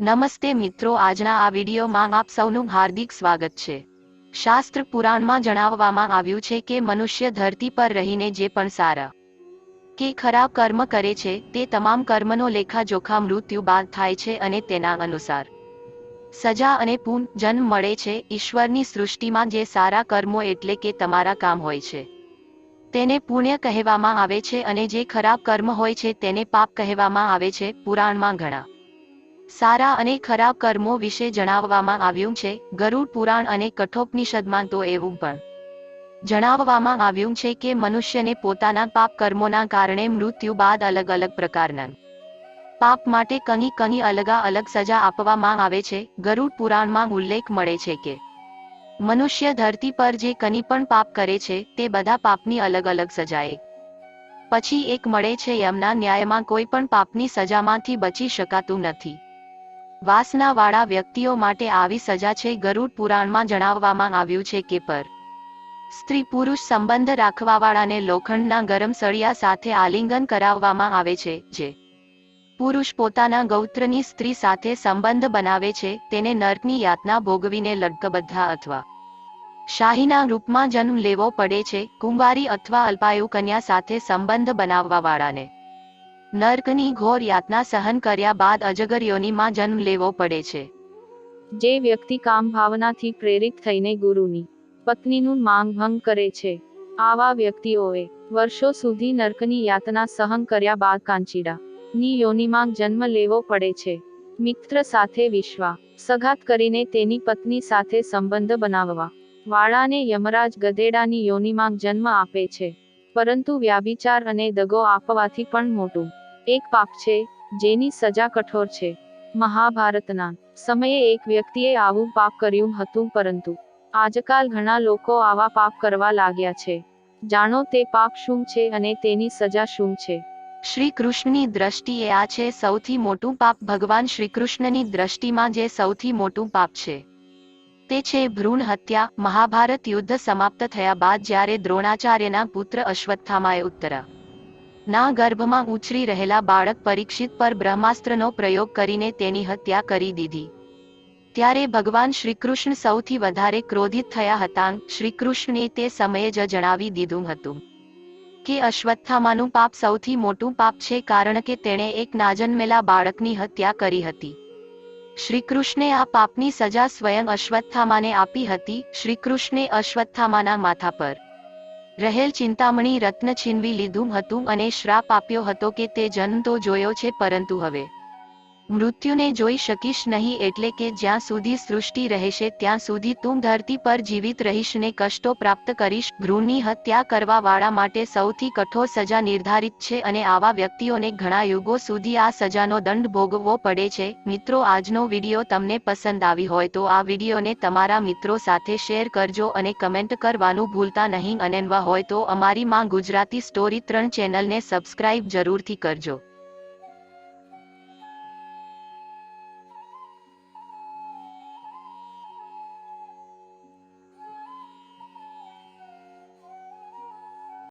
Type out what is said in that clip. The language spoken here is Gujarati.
નમસ્તે મિત્રો, આજના આ વિડીયોમાં આપ સૌનું હાર્દિક સ્વાગત છે. શાસ્ત્ર પુરાણમાં જણાવવામાં આવ્યું છે કે મનુષ્ય ધરતી પર રહીને જે પણ સારા કે ખરાબ કર્મ કરે છે, તે તમામ કર્મનો લેખાજોખા મૃત્યુ બાદ થાય છે અને તેના અનુસાર સજા અને પૂન જન્મ મળે છે. ઈશ્વરની સૃષ્ટિમાં જે સારા કર્મો એટલે કે તમારા કામ હોય છે, તેને પુણ્ય કહેવામાં આવે છે અને જે ખરાબ કર્મ હોય છે, તેને પાપ કહેવામાં આવે છે. પુરાણમાં ઘણા સારા અને ખરાબ કર્મો વિશે જણાવવામાં આવ્યું છે. ગરુડ પુરાણ અને કઠોપનિષદમાં તો એવું પણ જણાવવામાં આવ્યું છે કે મનુષ્યને પોતાના પાપ કર્મોના કારણે મૃત્યુ બાદ અલગ અલગ પ્રકારના પાપ માટે કની કની અલગા અલગ સજા આપવામાં આવે છે. ગરુડ પુરાણમાં ઉલ્લેખ મળે છે કે મનુષ્ય ધરતી પર જે કની પણ પાપ કરે છે તે બધા પાપની અલગ અલગ સજાએ. પછી એક મળે છે, યમના ન્યાયમાં કોઈ પણ પાપની સજામાંથી બચી શકાતું નથી. વાસનાવાળા વ્યક્તિઓ માટે આવી સજા છે ગરુડ પુરાણમાં જણાવવામાં આવ્યું છે કે પર સ્ત્રી પુરુષ સંબંધ રાખવાવાળાને લોખંડના ગરમ સળિયા સાથે આલિંગન કરાવવામાં આવે છે, જે પુરુષ પોતાના ગૌત્રની સ્ત્રી સાથે સંબંધ બનાવે છે, તેને નર્કની યાતના ભોગવીને લટકબદ્ધા અથવા શાહીના રૂપમાં જન્મ લેવો પડે છે, કુંવારી અથવા અલ્પાયુ કન્યા સાથે સંબંધ બનાવવાવાળાને નર્કની ઘોર યાતના સહન કર્યા બાદ અજગર યોનિમાં જન્મ લેવો પડે છે. જે વ્યક્તિ કામ ભાવનાથી પ્રેરિત થઈને ગુરુની પત્નીનું માંગ ભંગ કરે છે, આવા વ્યક્તિઓએ વર્ષો સુધી નર્કની યાતના સહન કર્યા બાદ કાંચીડા ની યોનિમાં જન્મ લેવો પડે છે. મિત્ર સાથે વિશ્વા સઘાત કરીને તેની પત્ની સાથે સંબંધ બનાવવા વાળાને યમરાજ ગધેડાની યોનિમાં જન્મ આપે છે, પરંતુ વ્યાભિચાર અને દગો આપવાથી પણ મોટું એક પાપ છે, જેની સજા કઠોર છે. મહાભારતના સમયે એક વ્યક્તિએ આવું પાપ કર્યું હતું પરંતુ આજકાલ ઘણા લોકો આવા પાપ કરવા લાગ્યા છે. જાણો તે પાપ શું છે અને તેની સજા શું છે? શ્રી કૃષ્ણની દ્રષ્ટિએ આ છે સૌથી મોટું પાપ. ભગવાન શ્રી કૃષ્ણની દ્રષ્ટિમાં જે સૌથી મોટું પાપ છે, તે છે ભ્રૂણ હત્યા. મહાભારત યુદ્ધ સમાપ્ત થયા બાદ જ્યારે દ્રોણાચાર્યના પુત્ર અશ્વત્થામાએ ઉત્તરા ના ગર્ભમાં ઉછરી રહેલા બાળક પરીક્ષિત પર બ્રહ્માસ્ત્રનો પ્રયોગ કરીને તેની હત્યા કરી દીધી. ત્યારે ભગવાન શ્રીકૃષ્ણ સૌથી વધારે ક્રોધિત થયા હતા. શ્રીકૃષ્ણે તે સમયે જ જણાવી દીધું હતું કે અશ્વત્થામાનું પાપ સૌથી મોટું પાપ છે કારણ કે તેણે એક નાજન્મેલા બાળકની હત્યા કરી હતી. શ્રીકૃષ્ણે આ પાપની સજા સ્વયં અશ્વત્થામાને આપી હતી. શ્રીકૃષ્ણે અશ્વત્થામાના માથા પર રહેલ ચિંતામણી રત્ન છીનવી લીધું હતું અને શ્રાપ આપ્યો હતો કે તે જન્મ તો જોયો છે, પરંતુ હવે મૃત્યુને જોઈ શકીશ નહીં એટલે કે જ્યાં સુધી સૃષ્ટિ રહેશે ત્યાં સુધી તું ધરતી પર જીવિત રહીશ ને કષ્ટો પ્રાપ્ત કરીશ. ભ્રૂણની હત્યા કરવા વાળા માટે સૌથી કઠોર સજા નિર્ધારિત છે અને આવા વ્યક્તિઓને ઘણા યુગો સુધી આ સજાનો દંડ ભોગવવો પડે છે. મિત્રો, આજનો વીડિયો તમને પસંદ આવી હોય તો આ વિડીયોને તમારા મિત્રો સાથે શેર કરજો અને કમેન્ટ કરવાનું ભૂલતા નહીં. અનેનવા હોય તો અમારી માં ગુજરાતી સ્ટોરી ત્રણ ચેનલને સબસ્ક્રાઇબ જરૂરથી કરજો.